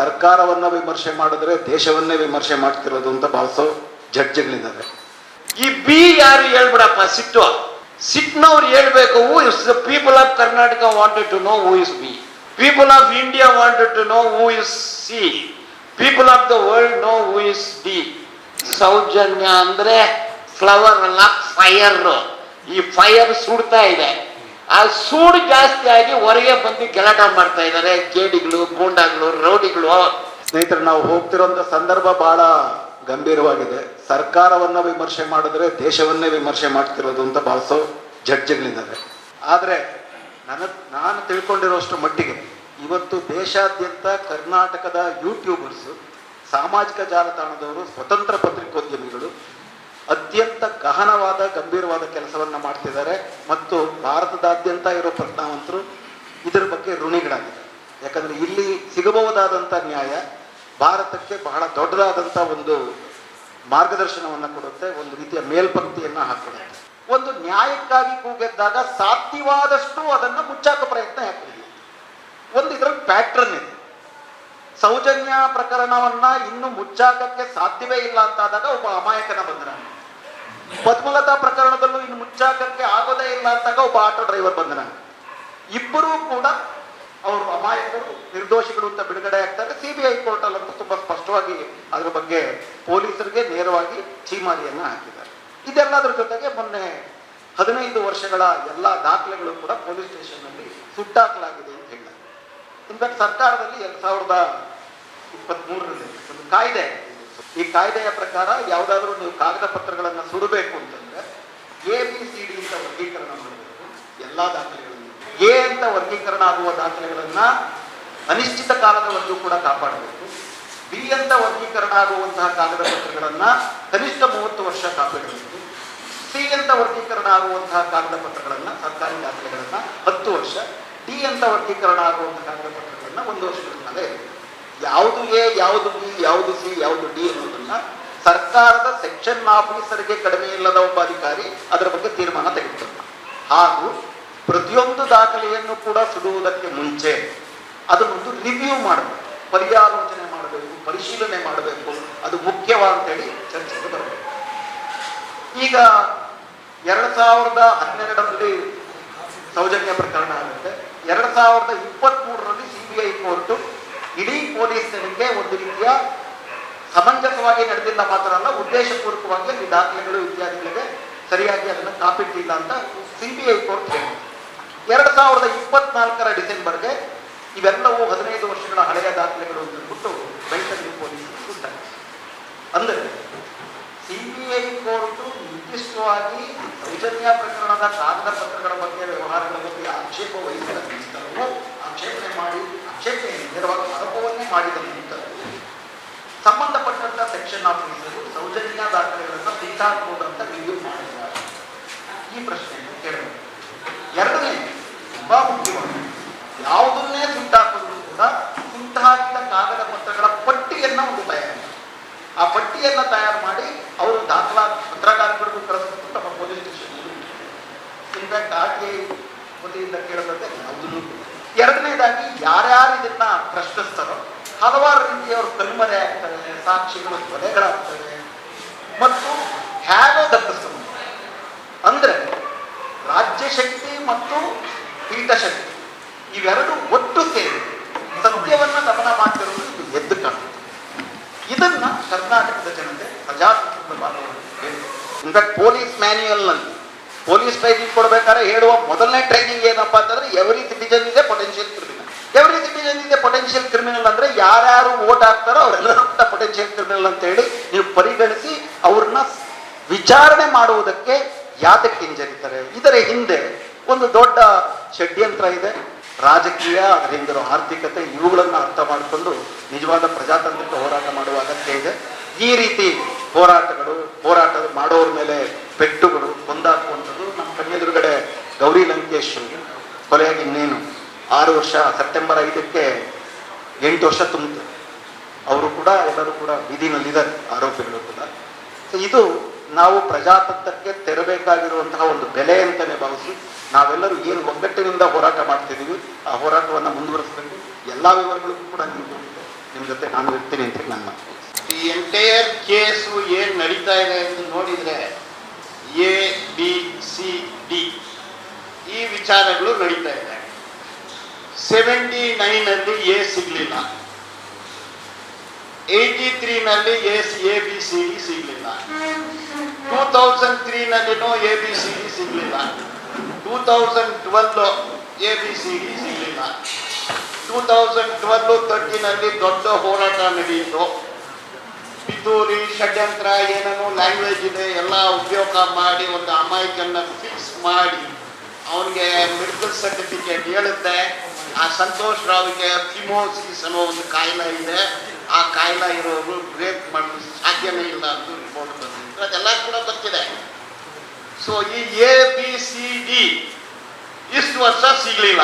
ಸರ್ಕಾರವನ್ನ ವಿಮರ್ಶೆ ಮಾಡಿದ್ರೆ ದೇಶವನ್ನೇ ವಿಮರ್ಶೆ ಮಾಡ್ತಿರೋದು ಅಂತ ಭಾವಿಸೋ ಜಡ್ಜ್ಗಳಿದ್ದಾರೆ. ಈ ಬಿ ಯಾರು ಹೇಳ್ಬಿಡಪ್ಪ, ಸಿಟ್ಟು? ಸಿಟ್ನವ್ರು ಹೇಳ್ಬೇಕು who is the people of Karnataka wanted to know who is B people of India wanted to know who is C people of the world know who is D Sowjanya ಅಂದ್ರೆ flower ಅಲ್ಲ fire ಈ fire ಸುಡ್ತಾ ಇದೆ. ಆ ಸೂಡು ಜಾಸ್ತಿ ಆಗಿ ಹೊರಗೆ ಬಂದು ಗಲಾಟ ಮಾಡ್ತಾ ಇದ್ದಾರೆ. ಕೇಡಿಗಳು, ಗೂಂಡಾಗಳು, ರೌಡಿಗಳು. ಸ್ನೇಹಿತರೆ, ನಾವು ಹೋಗ್ತಿರೋಂಥ ಸಂದರ್ಭ ಬಹಳ ಗಂಭೀರವಾಗಿದೆ. ಸರ್ಕಾರವನ್ನ ವಿಮರ್ಶೆ ಮಾಡಿದ್ರೆ ದೇಶವನ್ನೇ ವಿಮರ್ಶೆ ಮಾಡ್ತಿರೋದು ಅಂತ ಭಾವಿಸೋ ಜಡ್ಜ್ಗಳಿದ್ದಾರೆ. ಆದರೆ ನನ್ನ, ನಾನು ತಿಳ್ಕೊಂಡಿರೋಷ್ಟು ಮಟ್ಟಿಗೆ ಇವತ್ತು ದೇಶಾದ್ಯಂತ ಕರ್ನಾಟಕದ ಯೂಟ್ಯೂಬರ್ಸು ಸಾಮಾಜಿಕ ಜಾಲತಾಣದವರು, ಸ್ವತಂತ್ರ ಪತ್ರಿಕೋದ್ಯಮಿಗಳು ಅತ್ಯಂತ ಗಹನವಾದ, ಗಂಭೀರವಾದ ಕೆಲಸವನ್ನ ಮಾಡ್ತಿದ್ದಾರೆ. ಮತ್ತು ಭಾರತದಾದ್ಯಂತ ಇರೋ ಪ್ರಜ್ಞಾವಂತರು ಇದರ ಬಗ್ಗೆ ಋಣಿಗಳಾಗಿದೆ ಯಾಕಂದ್ರೆ ಇಲ್ಲಿ ಸಿಗಬಹುದಾದಂಥ ನ್ಯಾಯ, ಭಾರತಕ್ಕೆ ಬಹಳ ದೊಡ್ಡದಾದಂಥ ಒಂದು ಮಾರ್ಗದರ್ಶನವನ್ನ ಕೊಡುತ್ತೆ, ಒಂದು ರೀತಿಯ ಮೇಲ್ಪಂಕ್ತಿಯನ್ನ ಹಾಕೊಡುತ್ತೆ. ಒಂದು ನ್ಯಾಯಕ್ಕಾಗಿ ಕೂಗೆದ್ದಾಗ ಸಾಧ್ಯವಾದಷ್ಟು ಅದನ್ನ ಮುಚ್ಚಾಕ ಪ್ರಯತ್ನ ಹಾಕಿದೆ ಒಂದು ಇದರಲ್ಲಿ ಪ್ಯಾಟ್ರನ್ ಇದೆ. ಸೌಜನ್ಯ ಪ್ರಕರಣವನ್ನ ಇನ್ನು ಮುಚ್ಚಾಕಕ್ಕೆ ಸಾಧ್ಯವೇ ಇಲ್ಲ ಅಂತಾದಾಗ ಒಬ್ಬ ಅಮಾಯಕನ ಬಂದನಾನೆ ಪದ್ಮಲತಾ ಪ್ರಕರಣದಲ್ಲೂ ಇನ್ನು ಮುಚ್ಚಾಕಕ್ಕೆ ಆಗೋದೇ ಇಲ್ಲ ಅಂತಾಗ ಒಬ್ಬ ಆಟೋ ಡ್ರೈವರ್ ಬಂದನಾನೆ ಇಬ್ಬರೂ ಕೂಡ ಅವರು ಅಮಾಯಕರು, ನಿರ್ದೋಷಿಗಳು ಅಂತ ಬಿಡುಗಡೆ ಆಗ್ತಾರೆ ಸಿಬಿಐ ಕೋರ್ಟ್ ಅಲ್ಲಂತೂ ತುಂಬಾ ಸ್ಪಷ್ಟವಾಗಿ ಅದ್ರ ಬಗ್ಗೆ ಪೊಲೀಸರಿಗೆ ನೇರವಾಗಿ ಚೀಮಾರಿಯನ್ನ ಹಾಕಿದ್ದಾರೆ. ಇದೆಲ್ಲದರ ಜೊತೆಗೆ ಮೊನ್ನೆ ಹದಿನೈದು ವರ್ಷಗಳ ಎಲ್ಲಾ ದಾಖಲೆಗಳು ಕೂಡ ಪೊಲೀಸ್ ಸ್ಟೇಷನ್ನಲ್ಲಿ ಸುಟ್ಟಾಕಲಾಗಿದೆ ಅಂತ ಹೇಳಿದ್ದಾರೆ ಇನ್ಫ್ಯಾಕ್ಟ್ ಸರ್ಕಾರದಲ್ಲಿ ಎರಡ್ ಸಾವಿರದ ಇಪ್ಪತ್ತ್ ಮೂರರಲ್ಲಿ ಒಂದು ಕಾಯ್ದೆ ಈ ಕಾಯ್ದೆಯ ಪ್ರಕಾರ ಯಾವುದಾದ್ರೂ ನೀವು ಕಾಗದ ಪತ್ರಗಳನ್ನು ಸುಡಬೇಕು ಅಂತಂದ್ರೆ ಎ ಬಿ ಸಿ ಡಿ ಅಂತ ವರ್ಗೀಕರಣ ಮಾಡಬೇಕು. ಎಲ್ಲಾ ದಾಖಲೆಗಳನ್ನು. ಎ ಅಂತ ವರ್ಗೀಕರಣ ಆಗುವ ದಾಖಲೆಗಳನ್ನ ಅನಿಶ್ಚಿತ ಕಾಲದವರೆಗೂ ಕೂಡ ಕಾಪಾಡಬೇಕು. ಬಿ ಅಂತ ವರ್ಗೀಕರಣ ಆಗುವಂತಹ ಕಾಗದ ಪತ್ರಗಳನ್ನ ಕನಿಷ್ಠ ಮೂವತ್ತು ವರ್ಷ ಕಾಪಾಡಬೇಕು. ಸಿ ಅಂತ ವರ್ಗೀಕರಣ ಆಗುವಂತಹ ಕಾಗದ ಪತ್ರಗಳನ್ನ ಸರ್ಕಾರಿ ದಾಖಲೆಗಳನ್ನ ಹತ್ತು ವರ್ಷ ಡಿ ಅಂತ ವರ್ಗೀಕರಣ ಆಗುವಂತಹ ಕಾಗದ ಪತ್ರಗಳನ್ನ ಒಂದು ವರ್ಷದ ಕಾಲ ಯಾವುದು ಎ, ಯಾವುದು ಬಿ, ಯಾವುದು ಸಿ, ಯಾವುದು ಡಿ ಅನ್ನೋದನ್ನ ಸರ್ಕಾರದ ಸೆಕ್ಷನ್ ಆಫೀಸರ್ಗೆ ಕಡಿಮೆ ಇಲ್ಲದ ಒಬ್ಬ ಅಧಿಕಾರಿ ಅದರ ಬಗ್ಗೆ ತೀರ್ಮಾನ ತೆಗೆದುಕೊಂಡ ಹಾಗೂ ಪ್ರತಿಯೊಂದು ದಾಖಲೆಯನ್ನು ಕೂಡ ಸುಡುವುದಕ್ಕೆ ಮುಂಚೆ ಅದನ್ನೊಂದು ರಿವ್ಯೂ ಮಾಡಬೇಕು. ಪರ್ಯಾಲೋಚನೆ ಮಾಡಬೇಕು, ಪರಿಶೀಲನೆ ಮಾಡಬೇಕು. ಅದು ಮುಖ್ಯವಾ ಅಂತೇಳಿ ಚರ್ಚೆಗೆ ಬರಬೇಕು. ಈಗ ಎರಡ್ ಸಾವಿರದ ಹನ್ನೆರಡರಲ್ಲಿ ಸೌಜನ್ಯ ಪ್ರಕರಣ ಆಗುತ್ತೆ. ಎರಡ್ ಸಾವಿರದ ಇಪ್ಪತ್ತ್ ಮೂರರಲ್ಲಿ ಸಿಬಿಐ ಕೋರ್ಟ್ ಇಡೀ ಪೊಲೀಸ್ ತನಿಖೆ ಒಂದು ರೀತಿಯ ಸಮಂಜಸವಾಗಿ ನಡೆದಿಲ್ಲ ಮಾತ್ರ ಅಲ್ಲ, ಉದ್ದೇಶಪೂರ್ವಕವಾಗಿ ಅಲ್ಲಿ ದಾಖಲೆಗಳು ಇತ್ಯಾದಿಗಳಿಗೆ ಸರಿಯಾಗಿ ಅದನ್ನು ಕಾಪಿಟ್ಟಿಲ್ಲ ಅಂತ ಸಿಬಿಐ ಕೋರ್ಟ್ ಹೇಳಿದೆ. ಎರಡ್ ಸಾವಿರದ ಇಪ್ಪತ್ನಾಲ್ಕರ ಡಿಸೆಂಬರ್ಗೆ ಇವೆಲ್ಲವೂ ಹದಿನೈದು ವರ್ಷಗಳ ಹಳೆಯ ದಾಖಲೆಗಳು ಅಂತ ಬಿಟ್ಟು ಬೆಳ್ತಂಗಡಿ ಪೊಲೀಸರು ಸುಟ್ಟಾರೆ ಅಂದರೆ ಸಿಬಿಐ ಕೋರ್ಟ್ ನಿರ್ದಿಷ್ಟವಾಗಿ ಸೌಜನ್ಯ ಪ್ರಕರಣದ ಕಾಗದ ಪತ್ರಗಳ ಬಗ್ಗೆ ವ್ಯವಹಾರಗಳ ಬಗ್ಗೆ ಆಕ್ಷೇಪ ವಹಿಸಿದ ನಂತರವೂ ಆಕ್ಷೇಪಣೆ ಮಾಡಿ, ಆಕ್ಷೇಪಣೆ ನೇರವಾಗಿ ಆರೋಪವನ್ನೇ ಮಾಡಿದ ನಂತರ ಸಂಬಂಧಪಟ್ಟಂತ ಸೆಕ್ಷನ್ ಆಫೀಸರು ಸೌಜನ್ಯ ದಾಖಲೆಗಳನ್ನು ಸುಟ್ಟಾಕಬಹುದು ಅಂತ ರಿವ್ಯೂ ಮಾಡಿದ್ದಾರೆ. ಈ ಪ್ರಶ್ನೆಯನ್ನು ಕೇಳಬೇಕು ಎರಡನೇ, ತುಂಬಾ ಮುಖ್ಯವಾಗಿ ಯಾವುದನ್ನೇ ಸುಟ್ಟಾಕಿದ್ರು ಕೂಡ ಸುಟ್ಟಾಕಿದ ಕಾಗದ ಪತ್ರಗಳ ಪಟ್ಟಿಯನ್ನ ಒಂದು ತಯಾರು ಆ ಪಟ್ಟಿಯನ್ನ ತಯಾರು ಮಾಡಿ ಅವರು ದಾಖಲಾ ಪತ್ರಕಾರರಿಗೂ ಕಳಿಸ್ಬಿಟ್ಟು ನಮ್ಮ ಪೊಲೀಸ್ ಸ್ಟೇಷನ್ ಇನ್ಫ್ಯಾಕ್ಟ್ ಆರ್ ವತಿಯಿಂದ ಕೇಳದಂತೆ ಯಾವುದೂ ಎರಡನೇದಾಗಿ ಯಾರ್ಯಾರು ಇದನ್ನ ಪ್ರಶ್ನಿಸ್ತಾರೋ ಹಲವಾರು ರೀತಿಯವರು ಕಣ್ಮರೆ ಆಗ್ತವೆ ಸಾಕ್ಷಿಗಳು ಕೊಲೆಗಳಾಗ್ತವೆ ಮತ್ತು ಹೇಗೋ ದಕ್ಕಿಸ್ತವೆ ಅಂದ್ರೆ ರಾಜ್ಯ ಶಕ್ತಿ ಮತ್ತು ಪೀಠಶಕ್ತಿ ಇವೆರಡು ಒಟ್ಟು ಸೇರಿ ಸತ್ಯವನ್ನ ಗಮನ ಮಾಡ್ತಿರೋದು ಇದು ಎದ್ದು ಕಾಣುತ್ತೆ. ಇದನ್ನ ಕರ್ನಾಟಕದ ಜನತೆ ಪ್ರಜಾತಂತ್ರದ ಭಾಗವನ್ನು ಇನ್ಫ್ಯಾಕ್ಟ್ ಪೊಲೀಸ್ ಮ್ಯಾನ್ಯುಯಲ್ನಲ್ಲಿ ಪೊಲೀಸ್ ಟ್ರೈನಿಂಗ್ ಕೊಡಬೇಕಾದ್ರೆ ಹೇಳುವ ಮೊದಲನೇ ಟ್ರೈನಿಂಗ್ ಏನಪ್ಪಾ ಅಂತಂದ್ರೆ ಎವ್ರಿ ಸಿಟಿಜನ್ ಇದೆ ಪೊಟೆನ್ಷಿಯಲ್ ಕ್ರಿಮಿನಲ್ ಎವ್ರಿ ಸಿಟಿಜನ್ ಇದೆ ಪೊಟೆನ್ಷಿಯಲ್ ಕ್ರಿಮಿನಲ್ ಅಂದ್ರೆ ಯಾರ್ಯಾರು ಓಟ್ ಹಾಕ್ತಾರೋ ಅವರೆಲ್ಲರೂ ಕೂಡ ಪೊಟೆನ್ಷಿಯಲ್ ಕ್ರಿಮಿನಲ್ ಅಂತ ಹೇಳಿ ನೀವು ಪರಿಗಣಿಸಿ ಅವ್ರನ್ನ ವಿಚಾರಣೆ ಮಾಡುವುದಕ್ಕೆ ಯಾತಕ್ಕೆ ಹಿಂಜರಿತಾರೆ. ಇದರ ಹಿಂದೆ ಒಂದು ದೊಡ್ಡ ಷಡ್ಯಂತ್ರ ಇದೆ. ರಾಜಕೀಯ ಅದರ ಆರ್ಥಿಕತೆ, ಇವುಗಳನ್ನು ಅರ್ಥ ಮಾಡಿಕೊಂಡು ನಿಜವಾದ ಪ್ರಜಾತಂತ್ರಕ್ಕೆ ಹೋರಾಟ ಮಾಡುವ ಅಗತ್ಯ ಇದೆ. ಈ ರೀತಿ ಹೋರಾಟಗಳು ಹೋರಾಟ ಮಾಡೋರ ಮೇಲೆ ಪೆಟ್ಟುಗಳು ಕೊಂದಾಕುವಂಥದ್ದು ನಮ್ಮ ಕಣ್ಣೆದುರುಗಡೆ ಗೌರಿ ಲಂಕೇಶ್ ಕೊಲೆಯಾಗಿ ಇನ್ನೇನು. ಆರು ವರ್ಷ, ಸೆಪ್ಟೆಂಬರ್ ಐದಕ್ಕೆ ಎಂಟು ವರ್ಷ ತುಂಬಿತು. ಅವರು ಕೂಡ, ಎಲ್ಲರೂ ಕೂಡ ಬೀದಿನಲ್ಲಿದ್ದಾರೆ, ಆರೋಪಿಗಳು ಕೂಡ. ಸೊ ಇದು ನಾವು ಪ್ರಜಾತಂತ್ರಕ್ಕೆ ತೆರಬೇಕಾಗಿರುವಂತಹ ಒಂದು ಬೆಲೆ ಅಂತಲೇ ಭಾವಿಸಿ ನಾವೆಲ್ಲರೂ ಏನು ಒಗ್ಗಟ್ಟಿನಿಂದ ಹೋರಾಟ ಮಾಡ್ತಿದ್ದೀವಿ, ಆ ಹೋರಾಟವನ್ನು ಮುಂದುವರಿಸಬೇಕು. ಎಲ್ಲ ವಿವರಗಳಿಗೂ ಕೂಡ ನಿಮ್ಮ ನಿಮ್ ಜೊತೆ ನಾನು ಇರ್ತೀನಿ ಅಂತ ನನ್ನ. ಈ ಎಂಟೈರ್ ಕೇಸು ಏನು ನಡೀತಾ ಇದೆ ಅಂತ ನೋಡಿದ್ರೆ ಎ ಬಿ ಸಿ ಡಿ ಈ ವಿಚಾರಗಳು ನಡೀತಾ ಇದೆ. ಸೆವೆಂಟಿ ನೈನ್ ಅಲ್ಲಿ ಎ ಸಿಗಲಿಲ್ಲ. Eighty ತ್ರೀನಲ್ಲಿ S A B C D ಸಿಗಲಿಲ್ಲ. ಟೂ ತೌಸಂಡ್ ತ್ರೀನಲ್ಲಿನೂ ಎ ಬಿ ಸಿ ಡಿ ಸಿಗಲಿಲ್ಲ. Two thousand twelve A B C D ಸಿಗಲಿಲ್ಲ. ಟೂ ತೌಸಂಡ್ ಟ್ವೆಲ್ ತರ್ಟಿನಲ್ಲಿ ದೊಡ್ಡ ಹೋರಾಟ ನಡೆಯಿತು. ಪಿತೂರಿ ಷಡ್ಯಂತ್ರ ಏನೇನೋ ಲ್ಯಾಂಗ್ವೇಜ್ ಇದೆ, ಎಲ್ಲ ಉಪಯೋಗ ಮಾಡಿ, ಒಂದು ಅಮಾಯಕನ್ನ ಫಿಕ್ಸ್ ಮಾಡಿ, ಅವನಿಗೆ ಮೆಡಿಕಲ್ ಸರ್ಟಿಫಿಕೇಟ್ ಹೇಳುತ್ತೆ. ಆ ಸಂತೋಷ್ ರಾವ್ಗೆ ಫಿಮೋಸಿಸ್ ಅನ್ನೋ ಒಂದು ಕಾಯಿಲೆ ಇದೆ. ಆ ಕಾಯಿಲೆ ಇರೋರು ಬ್ರೇಕ್ ಮಾಡಲು ಸಾಧ್ಯನೇ ಇಲ್ಲ ಅಂತ ರಿಪೋರ್ಟ್ ಬಂದಿತ್ತು ಅದೆಲ್ಲ ಕೂಡ ಗೊತ್ತಿದೆ. ಸೊ ಈ ಎ ಬಿ ಸಿ ಡಿ ಇಷ್ಟು ವರ್ಷ ಸಿಗಲಿಲ್ಲ.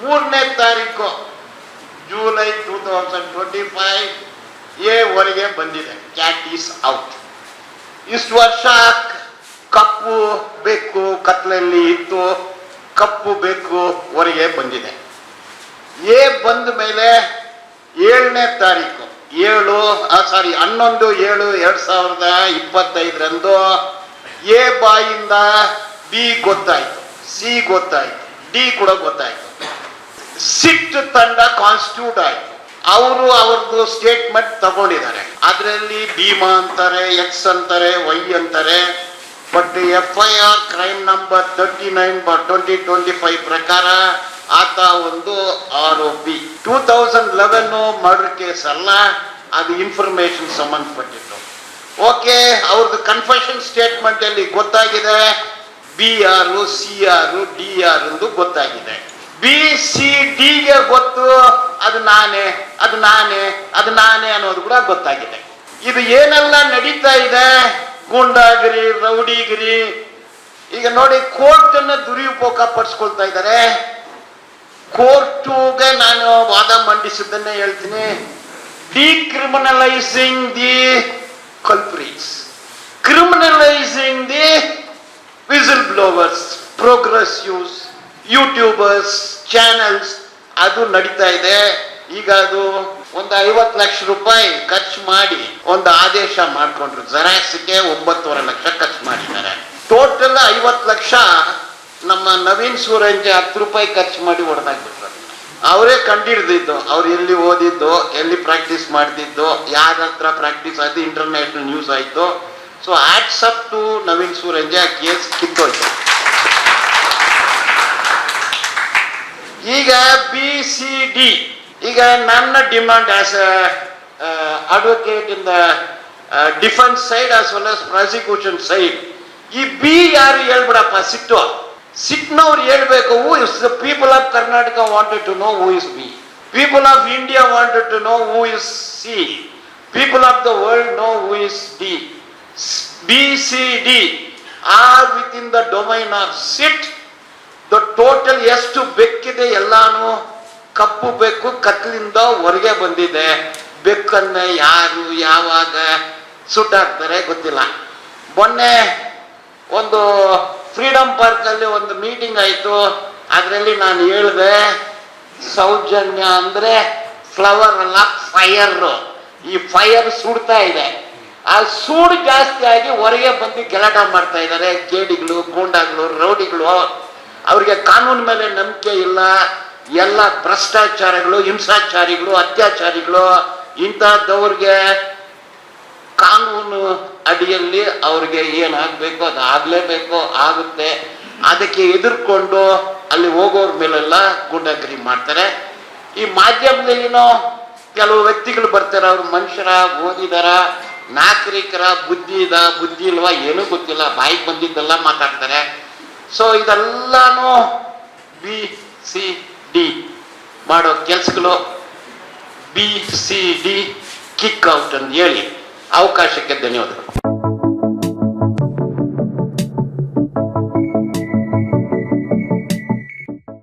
ಮೂರನೇ ತಾರೀಕು, July two thousand twenty five A ವರೆಗೆ ಬಂದಿದೆ. ಕ್ಯಾಟ್ ಈಸ್ ಔಟ್ ಇಷ್ಟು ವರ್ಷ ಕಪ್ಪು ಬೇಕು, ಕತ್ಲಲ್ಲಿ ಇತ್ತು, ಕಪ್ಪು ಬೇಕು ಹೊರಗೆ ಬಂದಿದೆ. ಎ ಬಂದ ಮೇಲೆ ಏಳನೇ ತಾರೀಕು, ಏಳು ಸಾರಿ ಹನ್ನೊಂದು, ಏಳು, ಎರಡು ಸಾವಿರದ ಇಪ್ಪತ್ತೈದರಂದು ಎ ಬಾಯಿಂದ ಬಿ ಗೊತ್ತಾಯ್ತು ಸಿ ಗೊತ್ತಾಯ್ತು ಡಿ ಕೂಡ ಗೊತ್ತಾಯ್ತು. ಸಿಟ್ಟು ತಂಡ ಕಾನ್ಸ್ಟಿಟ್ಯೂಟ್ ಆಯ್ತು. ಅವರು ಅವ್ರದ್ದು ಸ್ಟೇಟ್ಮೆಂಟ್ ತಗೊಂಡಿದ್ದಾರೆ. ಅದರಲ್ಲಿ ಭೀಮಾ ಅಂತಾರೆ ಎಕ್ಸ್ ಅಂತಾರೆ ವೈ ಅಂತಾರೆ but F I R crime number thirty nine twenty twenty five ಪ್ರಕಾರ ಆತ ಒಂದು ಆರೋಪಿ. Two thousand eleven murder case ಅಲ್ಲ, ಅದು ಇನ್ಫಾರ್ಮೇಶನ್ ಸಂಬಂಧಪಟ್ಟಿತ್ತು ಓಕೆ ಅವ್ರದ್ದು ಕನ್ಫೆಷನ್ ಸ್ಟೇಟ್ಮೆಂಟ್ ಅಲ್ಲಿ ಗೊತ್ತಾಗಿದೆ B R C R D R ಎಂದು ಗೊತ್ತಾಗಿದೆ. ಬಿ, ಸಿ ಡಿಗೆ ಗೊತ್ತು, ಅದು ನಾನೇ ಅದು ನಾನೇ ಅದು ನಾನೇ ಅನ್ನೋದು ಕೂಡ ಗೊತ್ತಾಗಿದೆ. ಇದು ಏನೆಲ್ಲ ನಡೀತಾ ಇದೆ? ಗೂಂಡಾಗಿರಿ, ರೌಡಿಗಿರಿ. ಈಗ ನೋಡಿ ಕೋರ್ಟ್ ಅನ್ನ ದುರುಪಯೋಗ ಪಡಿಸ್ಕೊಳ್ತಾ ಇದ್ದಾರೆ. ಕೋರ್ಟುಗೆ ನಾನು ವಾದ ಮಂಡಿಸಿದ್ದನ್ನೇ ಹೇಳ್ತೀನಿ. Decriminalising the culprits criminalising the whistleblowers progressives YouTubers channels ಅದು ನಡೀತಾ ಇದೆ. ಈಗ ಅದು ಒಂದು ಐವತ್ತು ಲಕ್ಷ ರೂಪಾಯಿ ಖರ್ಚು ಮಾಡಿ ಒಂದು ಆದೇಶ ಮಾಡ್ಕೊಂಡ್ರು. ಜರಾಕ್ಸ್ಗೆ ಒಂಬತ್ತುವರೆ ಲಕ್ಷ ಖರ್ಚು ಮಾಡಿದ್ದಾರೆ. ಟೋಟಲ್ ಐವತ್ತು ಲಕ್ಷ ನಮ್ಮ ನವೀನ್ ಸೂರಂಜೆ ಹತ್ತು ರೂಪಾಯಿ ಖರ್ಚು ಮಾಡಿ ಹೊಡೆದಾಗ್ಬಿಟ್ರು ಅವರೇ ಕಂಡಿಡ್ದಿದ್ದು. ಅವ್ರು ಎಲ್ಲಿ ಓದಿದ್ದು, ಎಲ್ಲಿ ಪ್ರಾಕ್ಟೀಸ್ ಮಾಡ್ತಿದ್ದು, ಯಾರ ಹತ್ರ ಪ್ರಾಕ್ಟೀಸ್ ಆಯ್ತು ಇಂಟರ್ನ್ಯಾಷನಲ್ ನ್ಯೂಸ್ ಆಯಿತು. So hats off to Naveen Soorinje ಆ ಕೇಸ್ ಕಿತ್ತೋಯ್ತು. ಈಗ ಬಿ ಸಿ ಡಿ ಈಗ ನನ್ನ demand as advocate in the defence side as well as prosecution side ಈ ಬಿ ಯಾರು ಹೇಳ್ಬಿಡಪ್ಪ? ಸಿಟ್ಟು. ಸಿಟ್ನವ್ರು ಹೇಳ್ಬೇಕು who is the people of Karnataka wanted to know who is B people of India wanted to know who is C people of the world know who is D B C D R within the domain of SIT the total ಎಷ್ಟು ಬೆಕ್ಕಿದೆ ಎಲ್ಲಾನು ಕಪ್ಪು ಬೆಕ್ಕು ಕತ್ಲಿಂದ ಹೊರಗೆ ಬಂದಿದೆ. ಬೆಕ್ಕನ್ನ ಯಾರು ಯಾವಾಗ ಸುಟ್ಟಾಕ್ತಾರೆ ಗೊತ್ತಿಲ್ಲ. ಮೊನ್ನೆ ಒಂದು ಫ್ರೀಡಮ್ ಪಾರ್ಕ್ ಅಲ್ಲಿ ಒಂದು ಮೀಟಿಂಗ್ ಆಯ್ತು. ಅದರಲ್ಲಿ ನಾನು ಹೇಳಿದೆ, ಸೌಜನ್ಯ ಅಂದ್ರೆ ಫ್ಲವರ್ ಅಲ್ಲ ಫೈರ್ ಈ ಫೈರ್ ಸುಡ್ತಾ ಇದೆ. ಆ ಸೂಡು ಜಾಸ್ತಿ ಆಗಿ ಹೊರಗೆ ಬಂದು ಗಲಾಟ ಮಾಡ್ತಾ ಇದ್ದಾರೆ. ಕೇಡಿಗಳು, ಗೂಂಡಾಗಳು, ರೌಡಿಗಳು. ಅವ್ರಿಗೆ ಕಾನೂನು ಮೇಲೆ ನಂಬಿಕೆ ಇಲ್ಲ. ಎಲ್ಲ ಭ್ರಷ್ಟಾಚಾರಗಳು, ಹಿಂಸಾಚಾರಿಗಳು, ಅತ್ಯಾಚಾರಿಗಳು ಇಂಥದ್ದವ್ರಿಗೆ ಕಾನೂನು ಅಡಿಯಲ್ಲಿ ಅವ್ರಿಗೆ ಏನಾಗಬೇಕು, ಅದು ಆಗ್ಲೇಬೇಕು, ಆಗುತ್ತೆ. ಅದಕ್ಕೆ ಎದುರ್ಕೊಂಡು ಅಲ್ಲಿ ಹೋಗೋರ್ ಮೇಲೆಲ್ಲ ಗೂಂಡಾಗಿರಿ ಮಾಡ್ತಾರೆ. ಈ ಮಾಧ್ಯಮದಲ್ಲಿನೋ ಕೆಲವು ವ್ಯಕ್ತಿಗಳು ಬರ್ತಾರೆ, ಅವ್ರು ಮನುಷ್ಯರ, ಓದಿದಾರ, ನಾಗರಿಕರ ಬುದ್ಧಿ ಇದ, ಬುದ್ಧಿ ಇಲ್ವಾ, ಏನೂ ಗೊತ್ತಿಲ್ಲ, ಬಾಯಿಗೆ ಬಂದಿದ್ದೆಲ್ಲ ಮಾತಾಡ್ತಾರೆ. ಸೊ ಇದೆಲ್ಲಾನು ಬಿ ಸಿ ಡಿ ಮಾಡೋ ಕೆಲ್ಸಗಳು B C D kick out ಅಂತ ಹೇಳಿ ಅವಕಾಶಕ್ಕೆ ಧನ್ಯವಾದಗಳು.